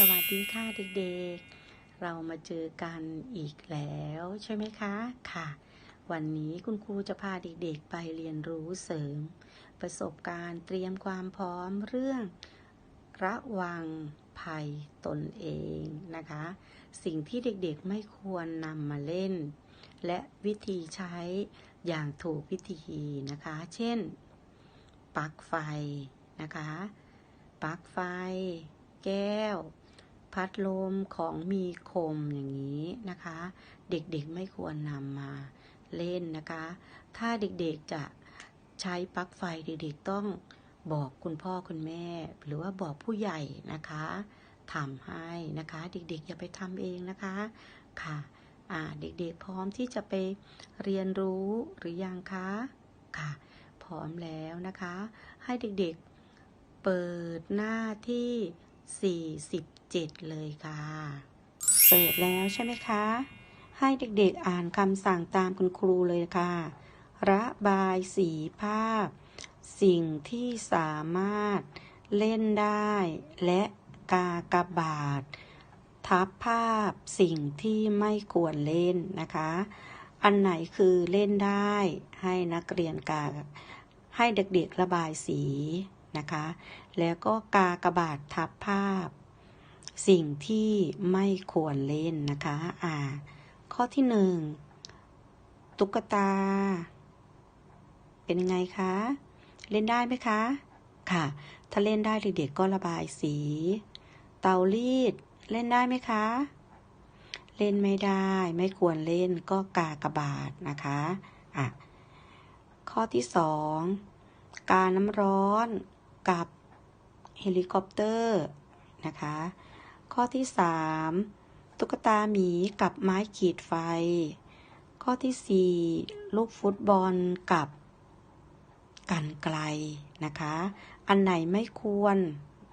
สวัสดีค่ะเด็กๆ เรามาเจอกันอีกแล้วใช่ไหมคะค่ะ วันนี้คุณครูจะพาเด็กๆไปเรียนรู้เสริม ประสบการณ์เตรียมความพร้อมเรื่องระวังภัยตนเองนะคะ สิ่งที่เด็กๆไม่ควรนำมาเล่น และวิธีใช้อย่างถูกวิธีนะคะ เช่นปลั๊กไฟนะคะปลั๊กไฟ แก้ว พัดลมของมีคมอย่างนี้นะคะ เด็กๆไม่ควรนำมาเล่นนะคะ ถ้าเด็กๆจะใช้ปลั๊กไฟเด็กๆต้องบอกคุณพ่อคุณแม่ หรือว่าบอกผู้ใหญ่นะคะทำให้นะคะ เด็กๆอย่าไปทำเองนะคะค่ะเด็กๆพร้อมที่จะไปเรียนรู้หรือยังคะค่ะ พร้อมแล้วนะคะ ให้เด็กๆเปิดหน้าที่ 7 เลยค่ะ เปิดแล้วใช่ไหมคะ ให้เด็กๆอ่านคำสั่งตามคุณครูเลยค่ะ ระบายสีภาพ สิ่งที่สามารถเล่นได้ และกากบาท ทับภาพสิ่งที่ไม่ควรเล่นนะคะ อันไหนคือเล่นได้ให้นักเรียนกาให้เด็กๆระบายสีนะคะ แล้วก็กากบาททับภาพ สิ่งที่ไม่ควรเล่นนะคะ อ่า ข้อที่หนึ่งตุ๊กตา เป็นยังไงคะ เล่นได้ไหมคะ ค่ะ ถ้าเล่นได้เด็กๆก็ระบายสี เตารีด เล่นได้ไหมคะ เล่นไม่ได้ ไม่ควรเล่นก็กากระบาทนะคะ อะ ข้อที่สองการน้ำร้อนกับเฮลิคอปเตอร์นะคะ ข้อที่สามตุ๊กตาหมีกับไม้ขีดไฟ ข้อที่สี่ลูกฟุตบอลกับกันไกลนะคะ อันไหนไม่ควร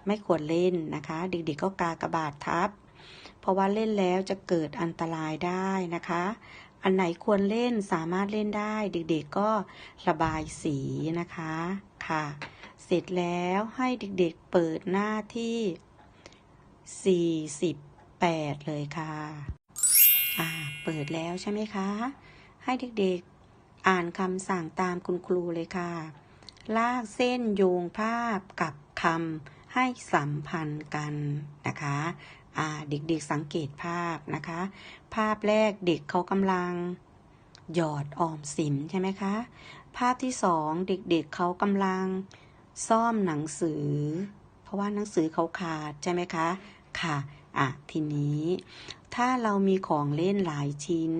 ไม่ควรเล่นนะคะ เด็กๆก็กากระบาททับ เพราะว่าเล่นแล้วจะเกิดอันตรายได้นะคะ อันไหนควรเล่นสามารถเล่นได้ เด็กๆก็ระบายสีนะคะค่ะ เสร็จแล้วให้เด็กๆเปิดหน้าที่ 48 เลยค่ะ อ่า เปิดแล้วใช่ไหมคะ ให้เด็กๆอ่านคำสั่งตามคุณครูเลยค่ะ ลากเส้นโยงภาพกับคำให้สัมพันธ์กันนะคะ อ่า เด็กๆสังเกตภาพนะคะ ภาพแรกเด็กเขากำลังหยอดออมสินใช่ไหมคะ ภาพที่สองเด็กๆเเขากำลังซ่อมหนังสือ เพราะว่าหนังสือเขาขาดใช่ไหมคะ ค่ะอะทีนี้ถ้าเรามีของเล่นหลายชิ้น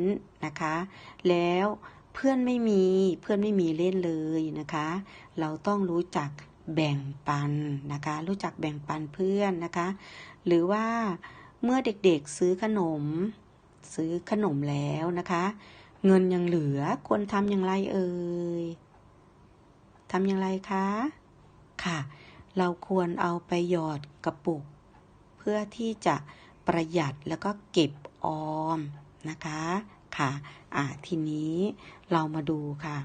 นะคะ แล้วเพื่อนไม่มีเพื่อนไม่มีเล่นเลยนะคะ เราต้องรู้จักแบ่งปันนะคะ รู้จักแบ่งปันเพื่อนนะคะ หรือว่าเมื่อเด็กๆซื้อขนม ซื้อขนมแล้วนะคะ เงินยังเหลือควรทำอย่างไรเอ่ยทำอย่างไรคะค่ะ เราควรเอาไปหยอดกระปุก เพื่อที่จะประหยัดแล้วก็เก็บออมนะคะค่ะอ่าทีนี้เรามาดูค่ะ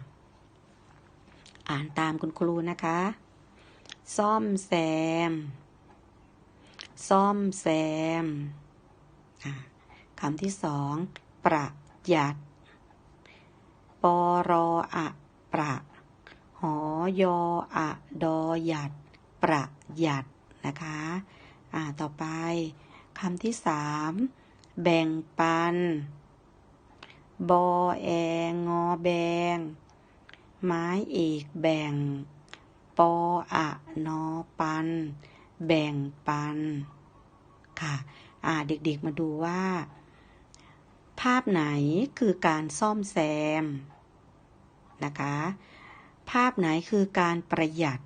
อ่านตามคุณครูนะคะ ซ่อมแซม ซ่อมแซมคำที่สองประหยัดปรออะประหอยออะดอหยัด ประหยัดนะคะ อ่าต่อไปคำที่สามแบ่งปัน บอแองงอแบง ไม้เอกแบ่ง ปออะนอปัน แบ่งปัน ค่ะ อ่าเด็กๆมาดูว่า ภาพไหนคือการซ่อมแซม นะคะ ภาพไหนคือการประหยัด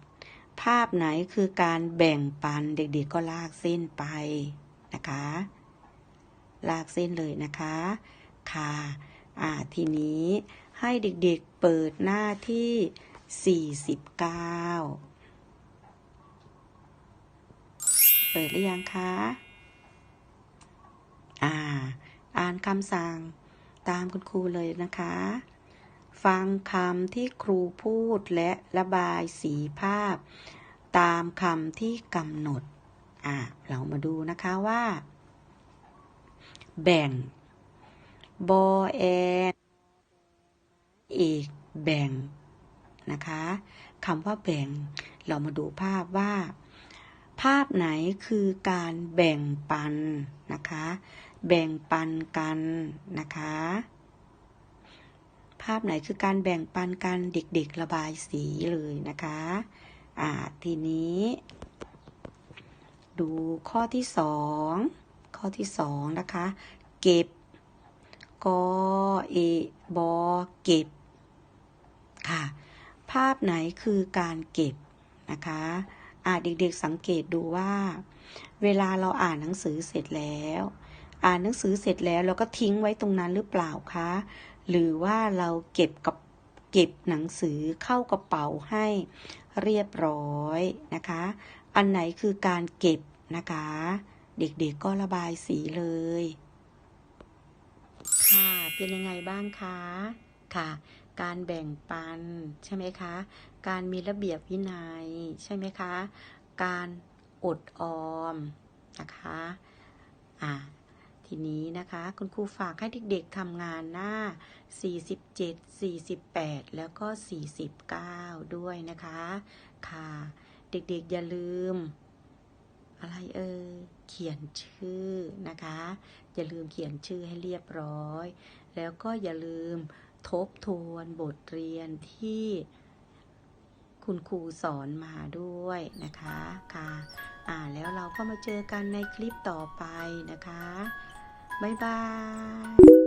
ภาพไหนคือการแบ่งปันเด็กๆ ก็ลากเส้นไปนะคะ ลากเส้นเลยนะคะ ค่ะอ่าทีนี้ให้เด็กๆเปิดหน้าที่ 49 เปิดหรือยังคะอ่า อ่านคำสั่งตามคุณครูเลยนะคะ ฟังคำที่ครูพูดและระบายสีภาพ ตามคำที่กำหนด อะ เรามาดูนะคะว่า แบ่ง บอแอนอีก แบ่ง นะคะคำว่าแบ่ง เรามาดูภาพว่า ภาพไหนคือการแบ่งปันนะคะ แบ่งปันกันนะคะ ภาพไหนคือการแบ่งปันกันเด็กๆระบายสีเลยนะคะ อ่า ทีนี้ ดูข้อที่สองข้อที่สองนะคะ เก็บกอเอบอเก็บ ค่ะ ภาพไหนคือการเก็บนะคะอ่าเด็กๆสังเกตดูว่า เวลาเราอ่านหนังสือเสร็จแล้ว อ่านหนังสือเสร็จแล้วเราก็ทิ้งไว้ตรงนั้นหรือเปล่าคะ หรือว่าเราเก็บกับเก็บหนังสือเข้ากระเป๋าให้เรียบร้อยนะคะ อันไหนคือการเก็บนะคะ เด็กๆก็ระบายสีเลย ค่ะ เป็นยังไงบ้างคะ ค่ะ การแบ่งปันใช่ไหมคะ การมีระเบียบวินัยใช่ไหมคะ การอดออมนะคะ อ่า ทีนี้นะคะ คุณครูฝากให้เด็กๆทำงานหน้า 47 48 แล้วก็ 49 ด้วยนะคะ ค่ะ เด็กๆอย่าลืม อะไรเอ่ยเขียนชื่อนะคะ อย่าลืมเขียนชื่อให้เรียบร้อย แล้วก็อย่าลืมทบทวนบทเรียนที่คุณครูสอนมาด้วยนะคะค่ะ อ่าแล้วเราก็มาเจอกันในคลิปต่อไปนะคะ บ๊ายบาย